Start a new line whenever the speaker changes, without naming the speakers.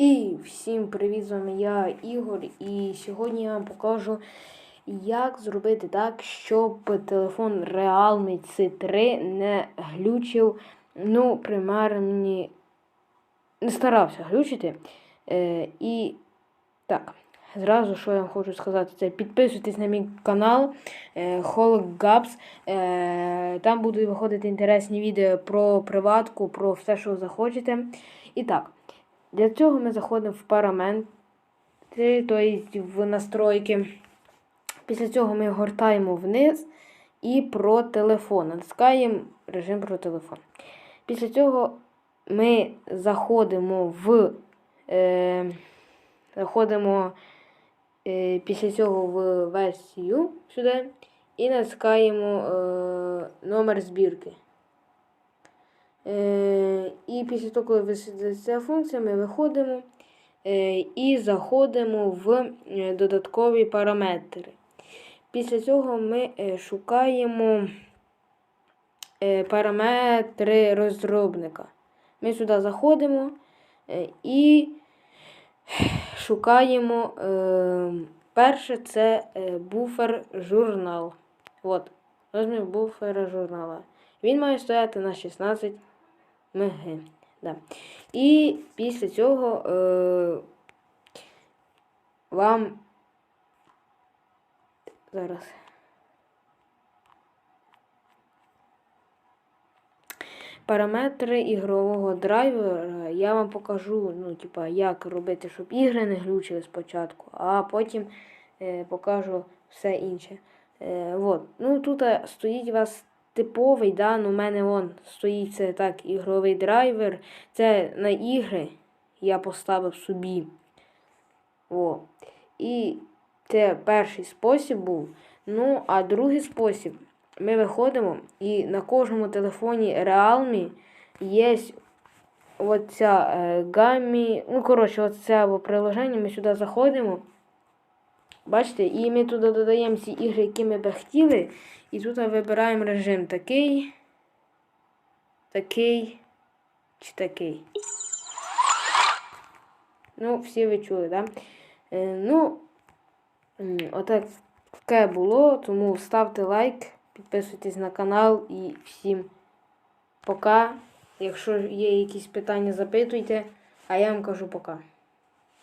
І всім привіт, з вами я Ігор, і сьогодні я вам покажу, як зробити так, щоб телефон Realme C3 не глючив. Ну, принаймні, не старався глючити. Е, і так, зразу, що я вам хочу сказати, це підписуйтесь на мій канал е, Hologaps. Е, там будуть виходити інтересні відео про приватку, про все, що захочете. І так. Для цього ми заходимо в параметри, тобто в настройки. Після цього ми гортаємо вниз і про телефон. Натискаємо режим про телефон. Після цього ми заходимо в е, заходимо е, після цього в версію сюди і натискаємо е, номер збірки. Е, і після того, коли висвітлиться функція, ми виходимо е, і заходимо в е, додаткові параметри. Після цього ми е, шукаємо параметри розробника. Ми сюди заходимо і шукаємо перше це буфер журнал. От, розмір буфера журнала. Він має стояти на 16 МГ. Да. І після цього е, вам зараз. Параметри ігрового драйвера я вам покажу, ну, типа, як робити, щоб ігри не глючили спочатку, а потім е, покажу все інше. Е, вот. Ну, Тут е, стоїть у вас типовий, да, ну, у мене вон стоїть це так, ігровий драйвер. Це на ігри я поставив собі. О. І це перший спосіб був. Ну, а другий спосіб, ми виходимо і на кожному телефоні Realme є оця е, гамі. Ну, коротше, оце приложення, ми сюди заходимо. Бачите, і ми туди додаємо ці ігри, які ми би хотіли. І тут вибираємо режим такий, такий чи такий. Ну, всі ви чули, так? Да? Е, ну, отак таке було, тому ставте лайк, підписуйтесь на канал і всім пока. Якщо є якісь питання, запитуйте, а я вам кажу пока.